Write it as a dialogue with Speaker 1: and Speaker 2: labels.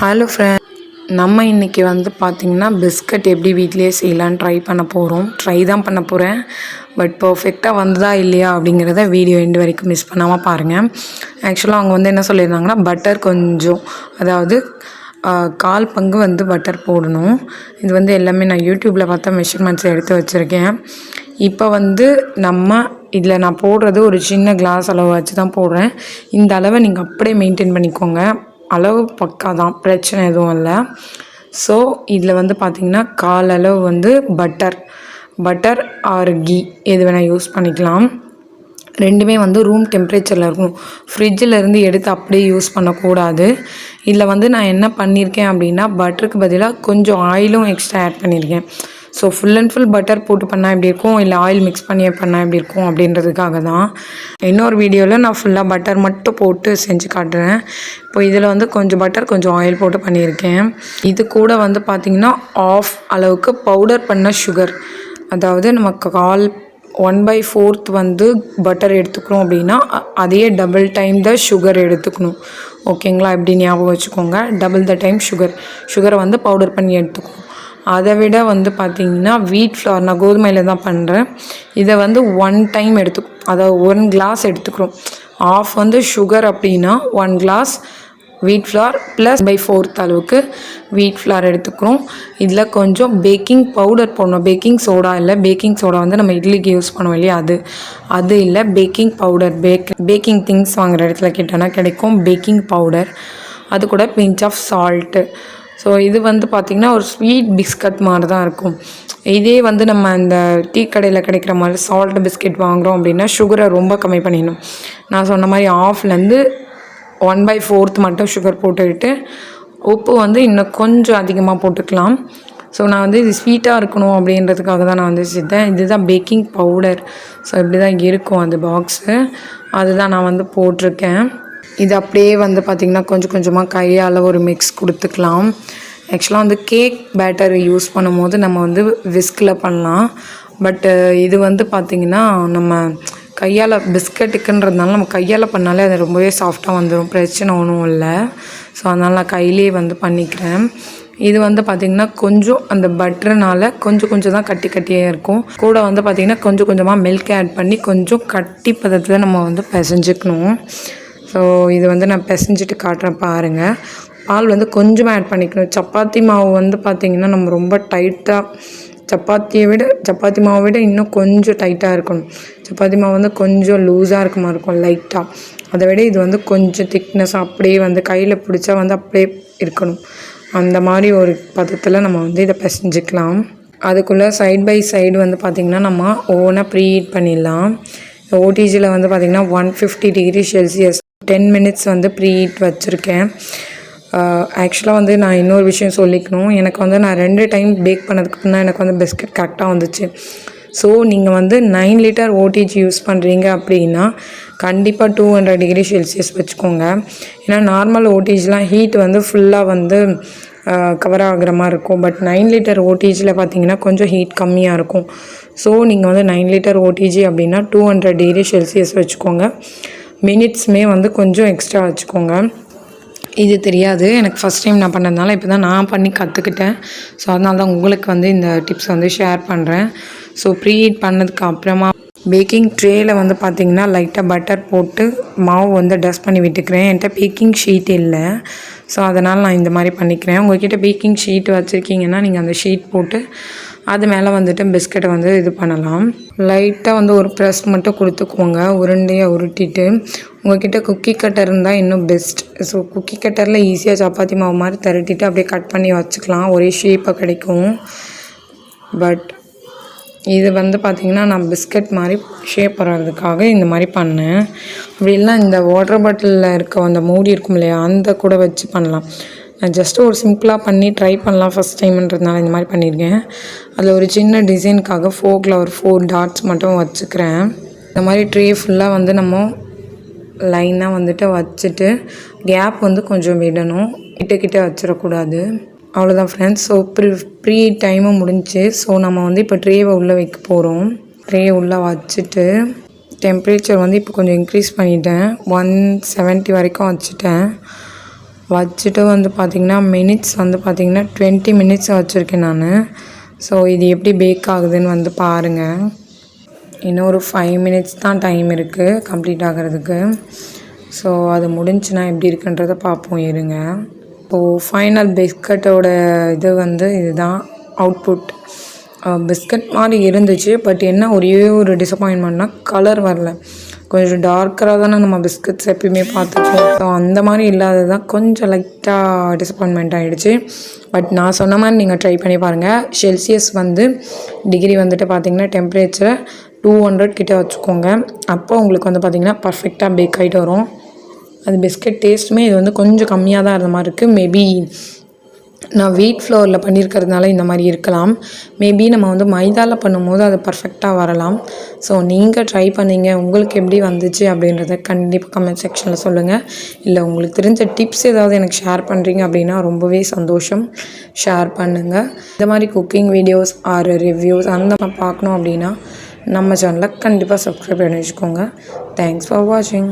Speaker 1: Hello friend நம்ம இன்றைக்கி வந்து பார்த்திங்கன்னா பிஸ்கட் எப்படி வீட்டிலேயே செய்யலான்னு ட்ரை பண்ண போகிறோம் ட்ரை தான் பண்ண போகிறேன் பட் பர்ஃபெக்டாக வந்ததா இல்லையா அப்படிங்கிறத வீடியோ எண்டு வரைக்கும் மிஸ் பண்ணாமல் பாருங்கள் ஆக்சுவலாக அவங்க வந்து என்ன சொல்லியிருந்தாங்கன்னா பட்டர் கொஞ்சம் அதாவது கால் பங்கு வந்து பட்டர் போடணும். இது வந்து எல்லாமே நான் யூடியூப்பில் பார்த்தா மெஷர்மெண்ட்ஸ் எடுத்து வச்சுருக்கேன். இப்போ வந்து நம்ம இதில் நான் போடுறது ஒரு சின்ன கிளாஸ் அளவு வச்சு தான் போடுறேன். இந்த அளவை நீங்கள் அப்படியே மெயின்டைன் பண்ணிக்கோங்க. அளவு பக்கா தான் பிரச்சனை எதுவும் இல்லை. ஸோ இதில் வந்து பார்த்திங்கன்னா கால் அளவு வந்து பட்டர் பட்டர் ஆர் கீ எது வேணால் யூஸ் பண்ணிக்கலாம். ரெண்டுமே வந்து ரூம் டெம்பரேச்சரில் இருக்கும். ஃப்ரிட்ஜில் இருந்து எடுத்து அப்படியே யூஸ் பண்ணக்கூடாது. இதில் வந்து நான் என்ன பண்ணியிருக்கேன் அப்படின்னா பட்டருக்கு பதிலாக கொஞ்சம் ஆயிலும் எக்ஸ்ட்ரா ஆட் பண்ணியிருக்கேன் so full and full butter போட்டு பண்ணால் எப்படி இருக்கும்? இல்லை ஆயில் மிக்ஸ் பண்ணி பண்ணால் எப்படி இருக்கும்? அப்படின்றதுக்காக தான் இன்னொரு வீடியோவில் நான் ஃபுல்லாக பட்டர் மட்டும் போட்டு செஞ்சு காட்டுறேன். இப்போ இதில் வந்து கொஞ்சம் பட்டர் கொஞ்சம் ஆயில் போட்டு பண்ணியிருக்கேன். இது கூட வந்து பார்த்திங்கன்னா ஆஃப் அளவுக்கு பவுடர் பண்ண சுகர் அதாவது நமக்கு கால் ஒன் பை ஃபோர்த் வந்து பட்டர் எடுத்துக்கிறோம் அப்படின்னா அதையே டபுள் டைம் த சுகர் எடுத்துக்கணும். ஓகேங்களா இப்படி ஞாபகம் வச்சுக்கோங்க. டபுள் த டைம் சுகர் சுகரை வந்து பவுடர் பண்ணி எடுத்துக்கணும் அதை விட வந்து பார்த்திங்கன்னா வீட் ஃப்ளார் நான் கோதுமையில் தான் பண்ணுறேன் இதை வந்து ஒன் டைம் எடுத்து அதாவது ஒன் கிளாஸ் எடுத்துக்கிறோம். ஆஃப் வந்து சுகர் அப்படின்னா one glass wheat flour plus by fourth அளவுக்கு வீட் ஃப்ளார் எடுத்துக்கிறோம். இதில் கொஞ்சம் பேக்கிங் பவுடர் போடணும். பேக்கிங் சோடா இல்லை பேக்கிங் சோடா வந்து நம்ம இட்லிக்கு யூஸ் பண்ணுவோம் இல்லையா? அது அது இல்லை baking powder bake baking things வாங்குகிற இடத்துல கேட்டோன்னா கிடைக்கும் பேக்கிங் பவுடர் அது கூட பிஞ்ச் ஆஃப் சால்ட்டு ஸோ இது வந்து பார்த்திங்கன்னா ஒரு ஸ்வீட் பிஸ்கட் மாதிரி தான் இருக்கும். இதே வந்து நம்ம இந்த டீ கடையில் கிடைக்கிற மாதிரி சால்ட் பிஸ்கெட் வாங்குகிறோம் அப்படின்னா சுகரை ரொம்ப கம்மி பண்ணிடணும். நான் சொன்ன மாதிரி ஆஃப்லேருந்து ஒன் பை ஃபோர்த் மட்டும் சுகர் போட்டுக்கிட்டு உப்பு வந்து இன்னும் கொஞ்சம் அதிகமாக போட்டுக்கலாம். ஸோ நான் வந்து இது ஸ்வீட்டாக இருக்கணும் அப்படின்றதுக்காக தான் நான் வந்து செஞ்சேன். இதுதான் பேக்கிங் பவுடர் ஸோ இப்படி தான் இருக்கும் அந்த பாக்ஸு அதுதான் நான் வந்து போட்டிருக்கேன். இது அப்படியே வந்து பார்த்திங்கன்னா கொஞ்சம் கொஞ்சமாக கையால் ஒரு மிக்ஸ் கொடுத்துக்கலாம். ஆக்சுவலாக வந்து கேக் பேட்டர் யூஸ் பண்ணும்போது நம்ம வந்து விஸ்கில் பண்ணலாம். பட்டு இது வந்து பார்த்திங்கன்னா நம்ம கையால் பிஸ்கட்டுக்குன்றதுனால நம்ம கையால் பண்ணாலே அது ரொம்பவே சாஃப்டாக வந்துடும் பிரச்சனை ஒன்றும் இல்லை. ஸோ அதனால் நான் கையிலேயே வந்து பண்ணிக்கிறேன். இது வந்து பார்த்திங்கன்னா கொஞ்சம் அந்த பட்டர்னால் கொஞ்சம் கொஞ்சம் தான் கட்டி கட்டியே இருக்கும். கூட வந்து பார்த்திங்கன்னா கொஞ்சம் கொஞ்சமாக மில்க் ஆட் பண்ணி கொஞ்சம் கட்டி பதத்தில் நம்ம வந்து பிசைஞ்சுக்கணும். ஸோ இது வந்து நான் பிசைஞ்சிட்டு காட்டுறேன் பாருங்கள் பால் வந்து கொஞ்சமாக ஆட் பண்ணிக்கணும். சப்பாத்தி மாவு வந்து பார்த்திங்கன்னா நம்ம ரொம்ப டைட்டாக சப்பாத்தியை விட சப்பாத்தி மாவை விட இன்னும் கொஞ்சம் டைட்டாக இருக்கணும். சப்பாத்தி மாவு வந்து கொஞ்சம் லூஸாக இருக்க மாதிரி இருக்கும் லைட்டாக அதை விட இது வந்து கொஞ்சம் திக்னஸ் அப்படியே வந்து கையில் பிடிச்சா வந்து அப்படியே இருக்கணும். அந்த மாதிரி ஒரு பதத்தில் நம்ம வந்து இதை பிசைஞ்சிக்கலாம். அதுக்குள்ளே சைட் பை சைடு வந்து பார்த்திங்கன்னா நம்ம ஓனாக ப்ரீ ஹீட் பண்ணிடலாம் ஓடிஜியில் வந்து பார்த்திங்கன்னா one fifty degree Celsius ten minutes வந்து ப்ரீ ஹீட் வச்சுருக்கேன் ஆக்சுவலாக வந்து நான் இன்னொரு விஷயம் சொல்லிக்கணும். எனக்கு வந்து நான் ரெண்டு டைம் பேக் பண்ணதுக்கு முன்னே எனக்கு வந்து பிஸ்கட் கரெக்டாக வந்துச்சு. ஸோ நீங்கள் வந்து நைன் லிட்டர் ஓடிஜி யூஸ் பண்ணுறீங்க அப்படின்னா கண்டிப்பாக டூ ஹண்ட்ரட் டிகிரி செல்சியஸ் வச்சுக்கோங்க. ஏன்னா நார்மல் ஓடிஜிலாம் ஹீட் வந்து ஃபுல்லாக வந்து கவர் ஆகுற மாதிரி இருக்கும். பட் நைன் லிட்டர் ஓடிஜியில் பார்த்தீங்கன்னா கொஞ்சம் ஹீட் கம்மியாக இருக்கும். ஸோ நீங்கள் வந்து நைன் லிட்டர் ஓடிஜி அப்படின்னா டூ ஹண்ட்ரட் டிகிரி செல்சியஸ் வச்சுக்கோங்க. மினிட்ஸுமே வந்து கொஞ்சம் எக்ஸ்ட்ரா வச்சுக்கோங்க. இது தெரியாது. எனக்கு ஃபஸ்ட் டைம் நான் பண்ணதுனால இப்போ தான் நான் பண்ணி கற்றுக்கிட்டேன் ஸோ அதனால தான் உங்களுக்கு வந்து இந்த டிப்ஸ் வந்து ஷேர் பண்ணுறேன் ஸோ ப்ரீ ஹீட் பண்ணதுக்கு அப்புறமா பேக்கிங் ட்ரேயில் வந்து பார்த்திங்கன்னா லைட்டாக பட்டர் போட்டு மாவு வந்து டஸ்ட் பண்ணி விட்டுக்கிறேன். என்கிட்ட பேக்கிங் ஷீட் இல்லை. ஸோ அதனால் நான் இந்த மாதிரி பண்ணிக்கிறேன். உங்கள்கிட்ட பேக்கிங் ஷீட் வச்சுருக்கீங்கன்னா நீங்கள் அந்த ஷீட் போட்டு அது மேலே வந்துட்டு பிஸ்கட்டை வந்து இது பண்ணலாம். லைட்டாக வந்து ஒரு ப்ரெஸ் மட்டும் கொடுத்துக்கோங்க. உருண்டையாக உருட்டிட்டு உங்கள்கிட்ட குக்கி கட்டர் இருந்தால் இன்னும் பெஸ்ட் ஸோ குக்கி கட்டரில் ஈஸியாக சப்பாத்தி மாவு மாதிரி திரட்டிட்டு அப்படியே கட் பண்ணி வச்சுக்கலாம். ஒரே ஷேப்பாக கிடைக்கும். பட் இது வந்து பார்த்திங்கன்னா நான் பிஸ்கட் மாதிரி ஷேப் பண்ணுறதுக்காக இந்த மாதிரி பண்ணேன். அப்படி இல்லைனா இந்த வாட்டர் பாட்டிலில் இருக்க அந்த மூடி இருக்கும் இல்லையா அந்த கூட வச்சு பண்ணலாம். நான் ஜஸ்ட் ஒரு சிம்பிளாக பண்ணி ட்ரை பண்ணலாம் ஃபஸ்ட் டைம்ன்றதுனால இந்த மாதிரி பண்ணியிருக்கேன் அதில் ஒரு சின்ன டிசைனுக்காக ஃபோக்கில் ஒரு ஃபோர் டாட்ஸ் மட்டும் வச்சுக்கிறேன். இந்த மாதிரி ட்ரே ஃபுல்லாக வந்து நம்ம லைனாக வந்துட்டு வச்சுட்டு கேப் வந்து கொஞ்சம் விடணும். கிட்ட கிட்ட வச்சிடக்கூடாது. அவ்வளோதான் ஃப்ரெண்ட்ஸ் ஸோ ப்ரீ ப்ரீ டைமும் முடிஞ்சுச்சு ஸோ நம்ம வந்து இப்போ ட்ரேவை உள்ளே வைக்க போகிறோம் ட்ரேயை உள்ளே வச்சுட்டு டெம்ப்ரேச்சர் வந்து இப்போ கொஞ்சம் இன்க்ரீஸ் பண்ணிட்டேன். ஒன் செவன்ட்டி வரைக்கும் வச்சுட்டேன். வச்சுட்டு வந்து பார்த்திங்கன்னா மினிட்ஸ் வந்து பார்த்திங்கன்னா டுவெண்ட்டி மினிட்ஸ் வச்சுருக்கேன் நான். ஸோ இது எப்படி பேக் ஆகுதுன்னு வந்து பாருங்கள் இன்னும் ஒரு ஃபைவ் மினிட்ஸ் தான் டைம் இருக்குது கம்ப்ளீட் ஆகிறதுக்கு. ஸோ அது முடிஞ்சுன்னா எப்படி இருக்குன்றதை பார்ப்போம் இருங்க. இப்போது ஃபைனல் பிஸ்கட்டோட இது வந்து இதுதான் அவுட்புட் பிஸ்கட் மாதிரி இருந்துச்சு பட் என்ன ஒரே ஒரு டிசப்பாயின்மெண்ட்னா கலர் வரல. கொஞ்சம் டார்க்கராக தானே நம்ம பிஸ்கட்ஸ் எப்பயுமே பார்த்துருக்கோம் ஸோ அந்த மாதிரி இல்லாதது தான் கொஞ்சம் லைட்டாக டிசப்பாயின்மெண்ட் ஆகிடுச்சு பட் நான் சொன்ன மாதிரி நீங்கள் ட்ரை பண்ணி பாருங்கள் செல்சியஸ் வந்து டிகிரி வந்துட்டு பார்த்தீங்கன்னா டெம்பரேச்சரை டூ ஹண்ட்ரட் கிட்டே வச்சுக்கோங்க. அப்போ உங்களுக்கு வந்து பார்த்திங்கன்னா பர்ஃபெக்டாக பேக் ஆகிட்டு வரும். அது பிஸ்கட் டேஸ்ட்டுமே இது வந்து கொஞ்சம் கம்மியாக தான் இருந்த மாதிரி இருக்குது மேபி நான் வீட் ஃப்ளோரில் பண்ணியிருக்கிறதுனால இந்த மாதிரி இருக்கலாம். மேபி நம்ம வந்து மைதாவில் பண்ணும்போது அது பர்ஃபெக்டாக வரலாம். ஸோ நீங்கள் ட்ரை பண்ணீங்க. உங்களுக்கு எப்படி வந்துச்சு அப்படின்றத கண்டிப்பாக கமெண்ட் செக்ஷனில் சொல்லுங்கள் இல்லை உங்களுக்கு தெரிஞ்ச டிப்ஸ் ஏதாவது எனக்கு ஷேர் பண்ணுறீங்க அப்படின்னா ரொம்பவே சந்தோஷம். ஷேர் பண்ணுங்கள் இந்த மாதிரி குக்கிங் வீடியோஸ் ஆர் ரிவ்யூஸ் அந்த மாதிரி பார்க்கணும் அப்படின்னா நம்ம சேனலை கண்டிப்பாக சப்ஸ்கிரைப் பண்ணி வச்சுக்கோங்க. தேங்க்ஸ் ஃபார் வாட்சிங்